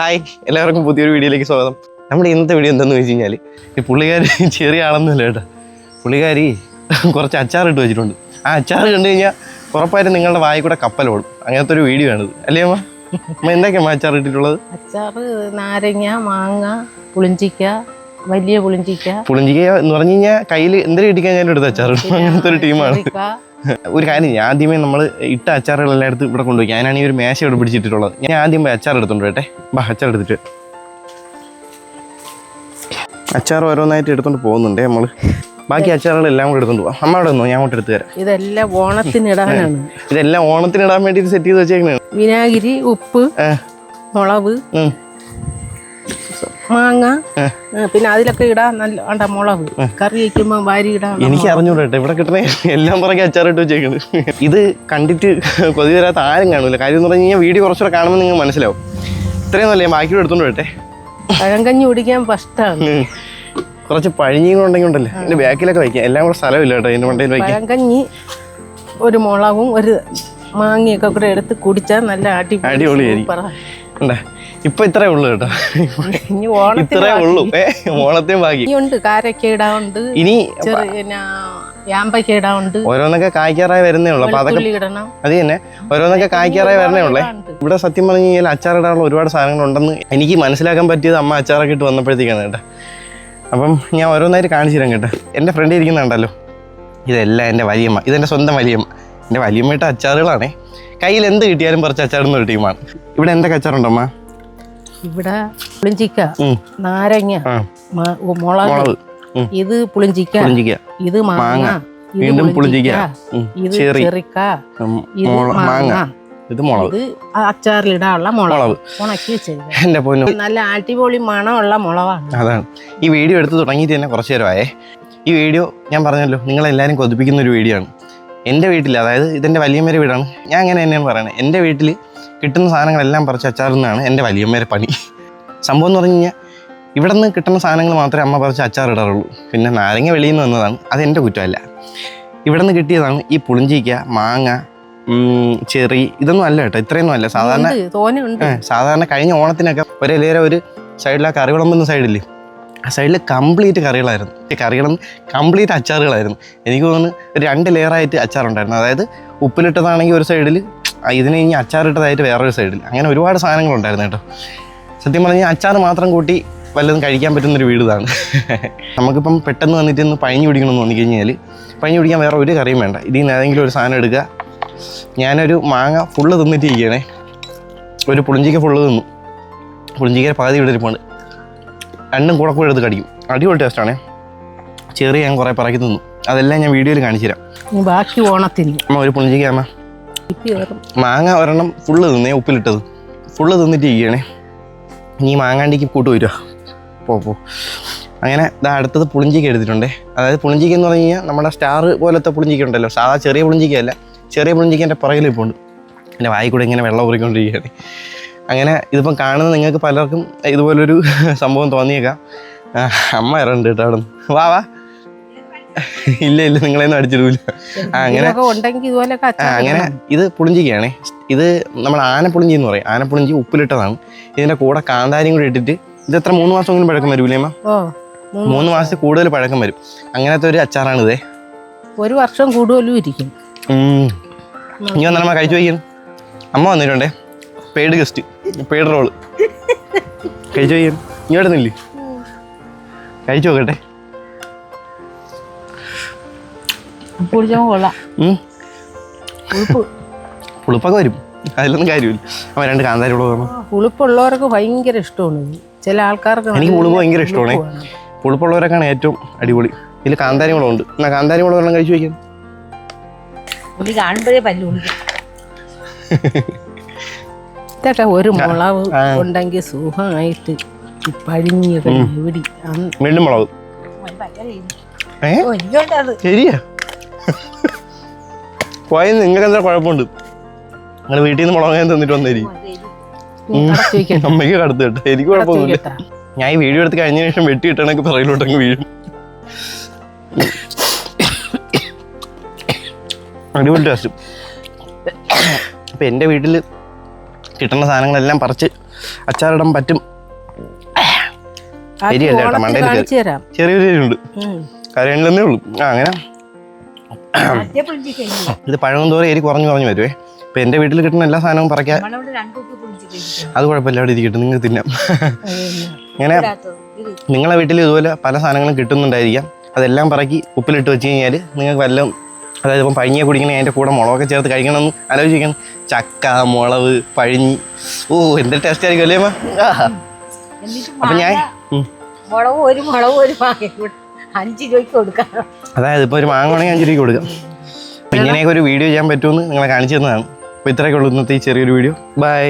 Hi എല്ലാവർക്കും പുതിയൊരു വീഡിയോയിലേക്ക് സ്വാഗതം. നമ്മുടെ ഇന്നത്തെ വീഡിയോ എന്താണെന്ന് വെച്ച് കഴിഞ്ഞാൽ ഈ പുള്ളിക്കാരി ചെറിയ ആളൊന്നുമില്ല കേട്ടോ. പുള്ളിക്കാരി കുറച്ച് അച്ചാർ ഇട്ട് വെച്ചിട്ടുണ്ട്. ആ അച്ചാർ കണ്ടു കഴിഞ്ഞാൽ ഉറപ്പായിട്ടും നിങ്ങളുടെ വായി കൂടെ കപ്പലോടും അങ്ങനത്തെ ഒരു വീഡിയോ ആണിത്. അല്ലേ അമ്മ? അമ്മ എന്തൊക്കെയാ അച്ചാർ ഇട്ടിട്ടുള്ളത്? അച്ചാർ നാരങ്ങ മാങ്ങ പുളിഞ്ചിക്ക വലിയ പുളിഞ്ചിക്ക. പുളിഞ്ചിക്ക എന്ന് പറഞ്ഞു കഴിഞ്ഞാൽ കയ്യിൽ എന്തെങ്കിലും കിട്ടിക്കഴിഞ്ഞാലും എടുത്ത് അച്ചാർ ഇടും അങ്ങനത്തെ ഒരു ടീമാണ്. ഒരു കാര്യം ഞാൻ ആദ്യമേ നമ്മൾ ഇട്ട അച്ചാറുകളെല്ലാം എടുത്ത് ഇവിടെ കൊണ്ടുപോയി. ഞാനാണ് ഈ ഒരു മേശ ഇവിടെ പിടിച്ചിട്ടുള്ളത് ഞാൻ ആദ്യം പോയി അച്ചാർ എടുത്തോണ്ട് വരട്ടെ. ബാ അച്ചാർ എടുത്തിട്ട്. അച്ചാർ ഓരോന്നായിട്ട് എടുത്തോണ്ട് പോകുന്നുണ്ട് നമ്മൾ ബാക്കി അച്ചാറുകളെല്ലാം കൂടെ എടുത്തോണ്ട് പോവാം. അമ്മ അവിടെ നിന്നോ? ഞാൻ അങ്ങോട്ട് എടുത്തു തരാം. ഇതെല്ലാം ഓണത്തിനിടാനാണ് ഇതെല്ലാം ഓണത്തിനിടാൻ വേണ്ടി സെറ്റ് ചെയ്ത് വെച്ചേക്കണേ. വിനാഗിരി ഉപ്പ് മുളക് മാങ്ങ പിന്നെ അതിലൊക്കെ ഇടാൻ നല്ല വേണ്ട മുളക്. കറി വയ്ക്കുമ്പോൾ വാരി ഇടാ എനിക്ക് അറിഞ്ഞൂടട്ടെ ഇവിടെ കിട്ടണേ എല്ലാം പുറകെ അച്ചാറിട്ട് വെച്ചേക്കണ്. ഇത് കണ്ടിട്ട് കൊതി വരാത്ത ആരും കാണൂല. കാര്യം എന്ന് പറഞ്ഞു കഴിഞ്ഞാൽ വീഡിയോ കുറച്ചുകൂടെ കാണുമ്പോൾ നിങ്ങൾ മനസ്സിലാവും. ഇത്രയും നല്ല ഞാൻ ബാക്കി എടുത്തോണ്ട് വരട്ടെ. പഴങ്കഞ്ഞി കുടിക്കാൻ ഫസ്റ്റാണ്. കുറച്ച് പഴിഞ്ഞും ഉണ്ടെങ്കിൽ ഉണ്ടല്ലേ. എന്റെ ബാക്കിലൊക്കെ വയ്ക്കാം. എല്ലാം കൂടെ സ്ഥലമില്ല കേട്ടോ എന്റെ മണ്ടയിൽ വയ്ക്കാം പഴങ്കഞ്ഞി ഒരു മുളകും ഒരു മാങ്ങയൊക്കെ കൂടെ എടുത്ത് കുടിച്ചാൽ നല്ല അടിപൊളി അടിപൊളിയായിരിക്കും. ഉണ്ടാ ഇപ്പൊ ഇത്രേ ഉള്ളു കേട്ടോ. ഇനി ഇത്രേ ഉള്ളു. ഏ ഓണത്തെയും ബാക്കി. ഉണ്ട് ഉണ്ട് ഇനി ഇടാറുണ്ട് ഓരോന്നൊക്കെ കായ്ക്കാറായി വരുന്നേ ഉള്ളു. അപ്പൊ അതൊക്കെ അത് തന്നെ. ഓരോന്നൊക്കെ കായ്ക്കാറായി വരുന്നേ ഉള്ളേ. ഇവിടെ സത്യം പറഞ്ഞു കഴിഞ്ഞാൽ അച്ചാറിടാനുള്ള ഒരുപാട് സാധനങ്ങൾ ഉണ്ടെന്ന് എനിക്ക് മനസ്സിലാക്കാൻ പറ്റിയത് അമ്മ അച്ചാറൊക്കെ ഇട്ട് വന്നപ്പോഴത്തേക്കാണ് കേട്ടോ. അപ്പം ഞാൻ ഓരോന്നായിട്ട് കാണിച്ചു തരാം കേട്ടോ. എന്റെ ഫ്രണ്ട് ഇരിക്കുന്നുണ്ടല്ലോ. ഇതെല്ലാം എന്റെ വലിയമ്മ. ഇതെന്റെ സ്വന്തം വലിയമ്മ. എന്റെ വലിയമ്മയിട്ട് അച്ചാറുകളാണേ. കയ്യിൽ എന്ത് കിട്ടിയാലും കുറച്ച് അച്ചാറുന്ന ഒരു ടീമാണ്. ഇവിടെ എന്തൊക്കെ അച്ചാറുണ്ടോ അമ്മ? ഇവിടെ പുളിഞ്ചിക്ക നാരങ്ങ മുളക്. ഇത് പുളിഞ്ചിക്ക. ഇത് മാങ്ങ. വീണ്ടും പുളിഞ്ചിക്ക. ഇത് ചെറിക്ക. ഇത് മാങ്ങ. ഇത് മുളക്. അച്ചാറിലിടാനുള്ള മുളക്. ഉണക്കി വെച്ചത് പൊന്നു. നല്ല അടിപൊളി മണമുള്ള മുളകാണ്. അതാണ്. ഈ വീഡിയോ എടുത്ത് തുടങ്ങിയിട്ട് തന്നെ കുറച്ച് നേരമായേ. ഈ വീഡിയോ ഞാൻ പറഞ്ഞല്ലോ നിങ്ങളെല്ലാവരും കൊതിപ്പിക്കുന്ന ഒരു വീഡിയോ ആണ്. എന്റെ വീട്ടിൽ അതായത് ഇതെന്റെ വലിയമ്മേരെ വീടാണ്. ഞാൻ അങ്ങനെ തന്നെയാണ് പറയുന്നത് എന്റെ വീട്ടിൽ കിട്ടുന്ന സാധനങ്ങളെല്ലാം പറിച്ച് അച്ചാറുന്നതാണ് എന്റെ വലിയമ്മേരെ പണി. സംഭവം എന്ന് പറഞ്ഞു കഴിഞ്ഞാൽ ഇവിടെ നിന്ന് കിട്ടുന്ന സാധനങ്ങൾ മാത്രമേ അമ്മ പറിച്ച് അച്ചാറിടാറുള്ളൂ. പിന്നെ നാരങ്ങ വെളിയിൽ നിന്ന് വന്നതാണ് അത് എന്റെ കുറ്റമല്ല. ഇവിടെ നിന്ന് കിട്ടിയതാണ് ഈ പുളിഞ്ചിക്ക മാങ്ങ ചെറി ഇതൊന്നും അല്ല കേട്ടോ ഇത്രയൊന്നും അല്ല. സാധാരണ സാധാരണ കഴിഞ്ഞ ഓണത്തിനൊക്കെ ഒരേ ഇലേര ഒരു സൈഡിൽ ആ കറി വിളമ്പുന്ന സൈഡില്ലേ ആ സൈഡിൽ കംപ്ലീറ്റ് കറികളായിരുന്നു. ഈ കറികളും കംപ്ലീറ്റ് അച്ചാറുകളായിരുന്നു. എനിക്ക് തോന്നുന്നു ഒരു രണ്ട് ലെയറായിട്ട് അച്ചാറുണ്ടായിരുന്നു. അതായത് ഉപ്പിലിട്ടതാണെങ്കിൽ ഒരു സൈഡിൽ ഇതിന് ഇനി അച്ചാറിട്ടതായിട്ട് വേറൊരു സൈഡിൽ അങ്ങനെ ഒരുപാട് സാധനങ്ങളുണ്ടായിരുന്നു കേട്ടോ. സത്യം പറഞ്ഞാൽ അച്ചാർ മാത്രം കൂട്ടി വല്ലതും കഴിക്കാൻ പറ്റുന്നൊരു വീട് ഇതാണ്. നമുക്കിപ്പം പെട്ടെന്ന് വന്നിട്ട് ഇന്ന് പഴഞ്ഞു പിടിക്കണമെന്ന് വന്നു കഴിഞ്ഞാൽ പഴഞ്ഞു പിടിക്കാൻ വേറെ ഒരു കറിയും വേണ്ട. ഇതിൽ നിന്ന് ഏതെങ്കിലും ഒരു സാധനം എടുക്കുക. ഞാനൊരു മാങ്ങ ഫുള്ള് തിന്നിട്ട് ഇരിക്കണേ ഒരു പുളിഞ്ചിക്ക ഫുള്ള് തിന്നു. പുളിഞ്ചിക്ക പകുതി ഇവിടെ ഇരിപ്പുണ്ട്. രണ്ടും കൂടെ കൂടെ എടുത്ത് കടിക്കും. അടിപൊളി ടേസ്റ്റാണേ ചെറിയ ഞാൻ കുറേ പറക്കി തിന്നു. അതെല്ലാം ഞാൻ വീഡിയോയിൽ കാണിച്ചു തരാം ബാക്കി ഓണത്തിന്. അമ്മ ഒരു പുളിഞ്ചിക്ക അമ്മ. കയറും മാങ്ങ ഒരെണ്ണം ഫുള്ള് തിന്നേ ഉപ്പിലിട്ടത്. ഫുള്ള് തിന്നിട്ട് ഇരിക്കണേ. ഇനി മാങ്ങാണ്ടിക്ക് കൂട്ട് വരുക പോ പോ. അങ്ങനെ ഇതാ അടുത്തത് പുളിഞ്ചിക്ക എടുത്തിട്ടുണ്ടേ. അതായത് പുളിഞ്ചിക്ക എന്ന് പറഞ്ഞു കഴിഞ്ഞാൽ നമ്മുടെ സ്റ്റാർ പോലത്തെ പുളിഞ്ചിക്ക ഉണ്ടല്ലോ. സാധാ ചെറിയ പുളിഞ്ചിക്കയല്ല ചെറിയ പുളിഞ്ചിക്ക എന്റെ പുറകിൽ ഇപ്പോൾ ഉണ്ട്. എന്റെ വായി കൂടെ ഇങ്ങനെ വെള്ളം ഊറിക്കൊണ്ടിരിക്കുകയാണ്. അങ്ങനെ ഇതിപ്പം കാണുന്ന നിങ്ങൾക്ക് പലർക്കും ഇതുപോലൊരു സംഭവം തോന്നിയേക്കാം. അമ്മ ഇറണ്ട് കേട്ടോ അവിടെ നിന്ന് വാ വാ. ഇല്ല ഇല്ല നിങ്ങളെയൊന്നും അടിച്ചിടൂല. അങ്ങനെ അങ്ങനെ ഇത് പുളിഞ്ചിക്കയാണേ ഇത് നമ്മൾ ആനപ്പുളിഞ്ചി എന്ന് പറയും. ആനപ്പുളിഞ്ചി ഉപ്പിലിട്ടതാണ്. ഇതിന്റെ കൂടെ കാന്താരിയും കൂടി ഇട്ടിട്ട് ഇത് എത്ര മൂന്ന് മാസമെങ്കിലും പഴക്കം വരൂലേമ്മ മൂന്ന് മാസത്തിൽ കൂടുതൽ പഴക്കം വരും. അങ്ങനത്തെ ഒരു അച്ചാറാണ് ഇതേ ഒരു വർഷം കൂടുതലും ഇരിക്കും. ഇനി വന്നാൽ കഴിച്ചു വയ്ക്കുന്നു അമ്മ വന്നിട്ടുണ്ടേ. പെയ്ഡ് ഗസ്റ്റ് പെയ്ഡ് റോൾ കഴിച്ചു വയ്ക്കുന്നു ഇനി വരുന്നില്ലേ കഴിച്ചു നോക്കട്ടെ. കുടിച്ചാൽ കൊള്ളാം പുളിപ്പൊക്കെ വരും. അതിലൊന്നും കാര്യമില്ല. അവൻ രണ്ട് കാന്താരി ഉള്ളത് പുളിപ്പുള്ളവർക്ക് ഭയങ്കര ഇഷ്ടമാണ്. ചില ആൾക്കാർക്ക് എനിക്ക് പുളിപ്പ് ഭയങ്കര ഇഷ്ടമാണ്. പുളിപ്പുള്ളവരൊക്കെയാണ് ഏറ്റവും അടിപൊളി. ഇതിൽ കാന്താരി മുളകുണ്ട്. എന്നാ കാന്താരി മുളക് വെള്ളം കഴിച്ചു വയ്ക്കാം പുള്ളി കാണുമ്പോഴേ പല്ലു ഇതൊക്കെ ഒരു മുളക് ഉണ്ടെങ്കിൽ സുഖമായിട്ട് ഈ പഴിഞ്ഞൊക്കെ ഇവിടെ അന്ന് വീണ്ടും മുളക്. ഏ? എനിക്കുണ്ട് ശരിയാ? പോയത് നിങ്ങൾക്ക് എന്താ കുഴപ്പമുണ്ട്? നിങ്ങൾ വീട്ടിൽ നിന്ന് മുളകാൻ തന്നിട്ട് വന്നേരിക്കും. അമ്മയ്ക്ക് കടത്ത് കേട്ടോ എനിക്ക് കുഴപ്പമൊന്നുമില്ല. ഞാൻ ഈ വീഡിയോ എടുത്ത് കഴിഞ്ഞ ശേഷം വെട്ടി ഇട്ടണക്ക് പിറകിലോട്ടങ്ങ് വീഴും. അടിപൊളി ടേസ്റ്റ് അപ്പം എന്റെ വീട്ടിൽ കിട്ടുന്ന സാധനങ്ങളെല്ലാം പറിച്ച് അച്ചാറിടാൻ പറ്റും. ശരിയല്ല കേട്ടോ, ഓണത്തിന് മണ്ടയിൽ കാണിച്ചു ചെറിയൊരു എരിവുണ്ട് ഉം. കരയണില്ലെന്നേ ഉള്ളൂ. ആ അങ്ങനെ ഇത് പഴവും തോറും എരി കുറഞ്ഞു കുറഞ്ഞു വരുവേ. ഇപ്പൊ എന്റെ വീട്ടിൽ കിട്ടുന്ന എല്ലാ സാധനവും പറയ്ക്കാൻ അത് കുഴപ്പമില്ല അവിടെ ഇരിക്കട്ടെ നിങ്ങൾ തിന്നാം. ഇങ്ങനെ നിങ്ങളെ വീട്ടിൽ ഇതുപോലെ പല സാധനങ്ങളും കിട്ടുന്നുണ്ടായിരിക്കാം. അതെല്ലാം പറക്കി ഉപ്പിലിട്ട് വെച്ച് കഴിഞ്ഞാൽ നിങ്ങൾക്ക് വല്ലതും അതായത് ഇപ്പം പഴിഞ്ഞ കുടിക്കണേ അതിന്റെ കൂടെ മുളകൊക്കെ ചേർത്ത് കഴിക്കണമെന്ന് ആലോചിക്കണം ചക്ക മുളവ് പഴിഞ്ഞി. ഓ എന്ത് ടേസ്റ്റ് ആയിരിക്കും അല്ലേ അമ്മ? അപ്പം ഞാൻ മുളക് ഒരു മുളക് ഒരു കൂടെ അഞ്ച് രൂപയ്ക്ക് കൊടുക്കാം അതായത് ഇപ്പോൾ ഒരു മാങ്ങണെങ്കിൽ അഞ്ച് രൂപയ്ക്ക് കൊടുക്കാം. അപ്പം ഇങ്ങനെയൊക്കെ ഒരു വീഡിയോ ചെയ്യാൻ പറ്റുമെന്ന് നിങ്ങളെ കാണിച്ചു തന്നതാണ്. അപ്പോൾ ഇത്രയൊക്കെ ഉള്ളൂ ഇന്നത്തെ ഈ ചെറിയൊരു വീഡിയോ. ബൈ